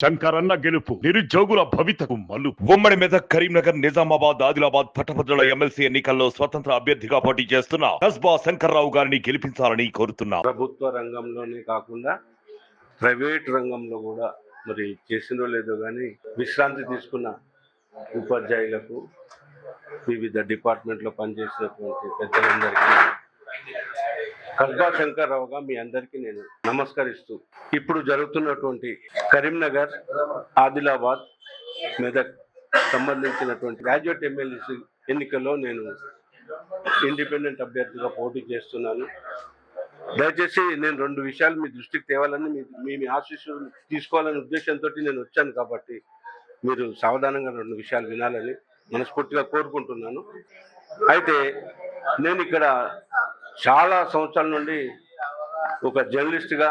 శంకరన్న గెలుపు నిరుద్యోగుల భవితకు మలు ఉమ్మడి మెదక్ కరీంనగర్ నిజామాబాద్ ఆదిలాబాద్ పట్టభద్రుల ఎమ్మెల్సీ ఎన్నికల్లో స్వతంత్ర అభ్యర్థిగా పోటీ చేస్తున్న కస్బా శంకర్రావు గారిని గెలిపించాలని కోరుతున్నా. ప్రభుత్వ రంగంలోనే కాకుండా ప్రైవేట్ రంగంలో కూడా మరి చేసిందో లేదో కానీ విశ్రాంతి తీసుకున్న ఉపాధ్యాయులకు వివిధ డిపార్ట్మెంట్లో పనిచేసినటువంటి పెద్దలందరికీ కస్బా శంకర్రావుగా మీ అందరికీ నేను నమస్కరిస్తూ ఇప్పుడు జరుగుతున్నటువంటి కరీంనగర్ ఆదిలాబాద్ మెదక్ సంబంధించినటువంటి గ్రాడ్యుయేట్ ఎమ్మెల్యేసి ఎన్నికల్లో నేను ఇండిపెండెంట్ అభ్యర్థిగా పోటీ చేస్తున్నాను. దయచేసి నేను రెండు విషయాలు మీ దృష్టికి తేవాలని మీ మీ మీ ఆశీస్సులు తీసుకోవాలనే ఉద్దేశంతో నేను వచ్చాను కాబట్టి మీరు సావధానంగా రెండు విషయాలు వినాలని మనస్ఫూర్తిగా కోరుకుంటున్నాను. అయితే నేను ఇక్కడ చాలా సంవత్సరాల నుండి ఒక జర్నలిస్ట్గా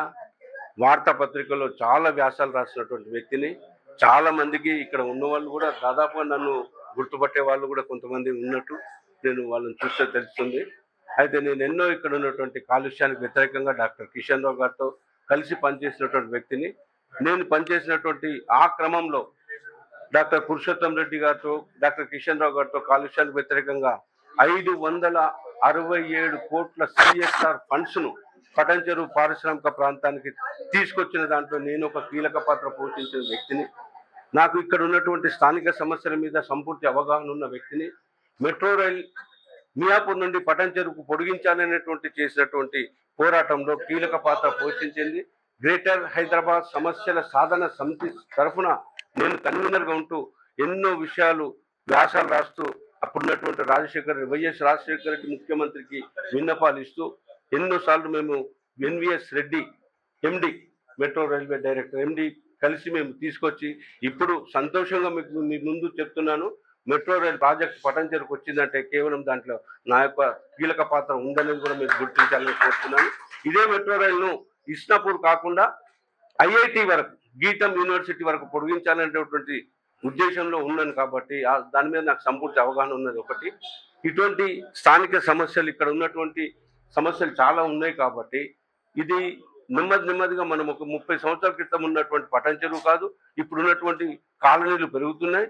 వార్తాపత్రికలో చాలా వ్యాసాలు రాసినటువంటి వ్యక్తిని. చాలా మందికి ఇక్కడ ఉన్న వాళ్ళు కూడా దాదాపుగా నన్ను గుర్తుపట్టే వాళ్ళు కూడా కొంతమంది ఉన్నట్టు నేను వాళ్ళని చూస్తే తెలుస్తుంది. అయితే నేను ఎన్నో ఇక్కడ ఉన్నటువంటి కాలుష్యానికి వ్యతిరేకంగా డాక్టర్ కిషన్ రావు గారితో కలిసి పనిచేసినటువంటి వ్యక్తిని నేను పనిచేసినటువంటి ఆ క్రమంలో డాక్టర్ పురుషోత్తం రెడ్డి గారితో డాక్టర్ కిషన్ రావు గారితో కాలుష్యానికి వ్యతిరేకంగా ఐదు వందల అరవై ఏడు కోట్ల సిఎస్ఆర్ ఫండ్స్ను పటంచెరు పారిశ్రామిక ప్రాంతానికి తీసుకొచ్చిన దాంట్లో నేను ఒక కీలక పాత్ర పోషించిన వ్యక్తిని నాకు ఇక్కడ ఉన్నటువంటి స్థానిక సమస్యల మీద సంపూర్తి అవగాహన ఉన్న వ్యక్తిని మెట్రో రైల్ మియాపూర్ నుండి పటంచెరుకు పొడిగించాలనేటువంటి చేసినటువంటి పోరాటంలో కీలక పాత్ర పోషించింది. గ్రేటర్ హైదరాబాద్ సమస్యల సాధన సమితి తరఫున నేను కన్వీనర్గా ఉంటూ ఎన్నో విషయాలు వ్యాసాలు రాస్తూ అప్పుడున్నటువంటి రాజశేఖర రెడ్డి వైఎస్ రాజశేఖర రెడ్డి ముఖ్యమంత్రికి విన్నపాలు ఇస్తూ ఎన్నోసార్లు మేము NVS Reddy MD metro railway director MD కలిసి మేము తీసుకొచ్చి ఇప్పుడు సంతోషంగా మీకు మీ ముందు చెప్తున్నాను. మెట్రో రైల్ ప్రాజెక్ట్ పటంచెరుకు వచ్చిందంటే కేవలం దాంట్లో నా యొక్క కీలక పాత్ర ఉందని కూడా మీరు గుర్తించాలని కోరుతున్నాను. ఇదే మెట్రో రైలును ఇస్నాపూర్ కాకుండా ఐఐటి వరకు గీతం యూనివర్సిటీ వరకు పొడిగించాలనేటువంటి ఉద్దేశంలో ఉన్నాను కాబట్టి దాని మీద నాకు సంపూర్తి అవగాహన ఉన్నది ఒకటి. ఇటువంటి స్థానిక సమస్యలు ఇక్కడ ఉన్నటువంటి సమస్యలు చాలా ఉన్నాయి కాబట్టి ఇది నెమ్మది నెమ్మదిగా మనం ఒక ముప్పై సంవత్సరాల క్రితం ఉన్నటువంటి పటంచెరువు కాదు ఇప్పుడు ఉన్నటువంటి కాలనీలు పెరుగుతున్నాయి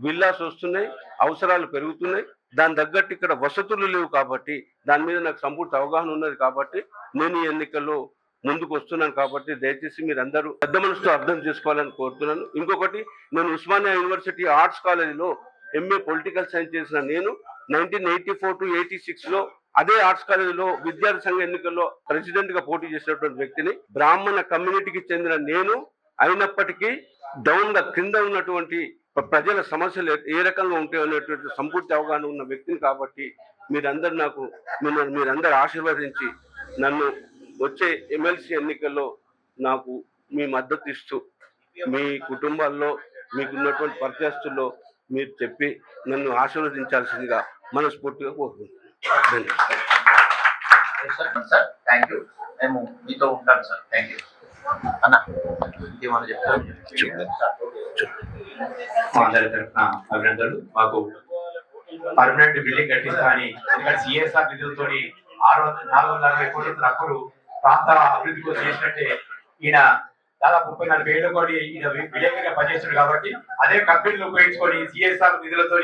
విల్లాస్ వస్తున్నాయి అవసరాలు పెరుగుతున్నాయి. దాని తగ్గట్టు ఇక్కడ వసతులు లేవు కాబట్టి దాని మీద నాకు సంపూర్తి అవగాహన ఉన్నది కాబట్టి నేను ఈ ఎన్నికల్లో ముందుకు వస్తున్నాను కాబట్టి దయచేసి మీరు అందరూ పెద్ద మనసుతో అర్థం చేసుకోవాలని కోరుతున్నాను. ఇంకొకటి నేను ఉస్మానియా యూనివర్సిటీ ఆర్ట్స్ కాలేజీలో ఎంఏ పొలిటికల్ సైన్స్ చేసిన నేను nineteen eighty four to eighty సిక్స్లో అదే ఆర్ట్స్ కాలేజీలో విద్యార్థి సంఘ ఎన్నికల్లో ప్రెసిడెంట్గా పోటీ చేసినటువంటి వ్యక్తిని బ్రాహ్మణ కమ్యూనిటీకి చెందిన నేను అయినప్పటికీ డౌన్గా కింద ఉన్నటువంటి ప్రజల సమస్యలు ఏ- ఏ రకంగా ఉంటాయో అనేటువంటి సంపూర్తి అవగాహన ఉన్న వ్యక్తిని కాబట్టి మీరందరూ నాకు మిమ్మల్ని మీరందరూ ఆశీర్వదించి నన్ను వచ్చే ఎమ్మెల్సీ ఎన్నికల్లో నాకు మీ మద్దతు ఇస్తూ మీ కుటుంబాల్లో మీకున్నటువంటి పరిచయస్తుల్లో మీరు చెప్పి నన్ను ఆశీర్వదించాల్సిందిగా మనస్ఫూర్తిగా కోరుకుంటున్నాను. సార్ థ్యాంక్ యూ మేము మీతో ఉంటాం సార్. థ్యాంక్ యూ అన్న ఇంకేమన్నా చెప్తారు? మా అందరి తరఫున అభినందనలు. మాకు పర్మనెంట్ బిల్డింగ్ కట్టిస్తా అని ఎందుకంటే సిఎస్ఆర్ నిధులతో ఆరు నాలుగు వందల అరవై కోట్ల అప్పుడు ప్రాంత అభివృద్ధి కోసం చేసినట్టే ఈయన దాదాపు ముప్పై నలభై ఏళ్ళు కోటి ఈయన విలేకరిగా పనిచేస్తున్నాడు కాబట్టి అదే కంపెనీలు ఉపయోగించుకొని సిఎస్ఆర్ నిధులతో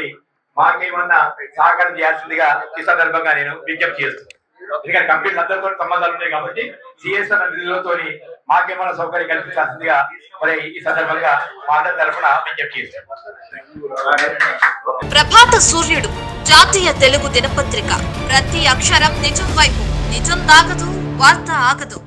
మాకేమన్నా సహకారం చేయాల్సిందిగా ఈ సందర్భంగా నేను విజ్ఞప్తి చేస్తున్నాను. ఎందుకంటే కంపెనీలు అందరితో సంబంధాలు ఉన్నాయి కాబట్టి సిఎస్ఆర్ నిధులతో మాకేమైనా సౌకర్యం కల్పించాల్సిందిగా మరి ఈ సందర్భంగా మా అందరి తరఫున విజ్ఞప్తి చేస్తున్నాను. ప్రభాత సూర్యుడు జాతీయ తెలుగు దినపత్రిక. ప్రతి అక్షరం నిజం వైపు నిజం దాగదు వార్త ఆగదు.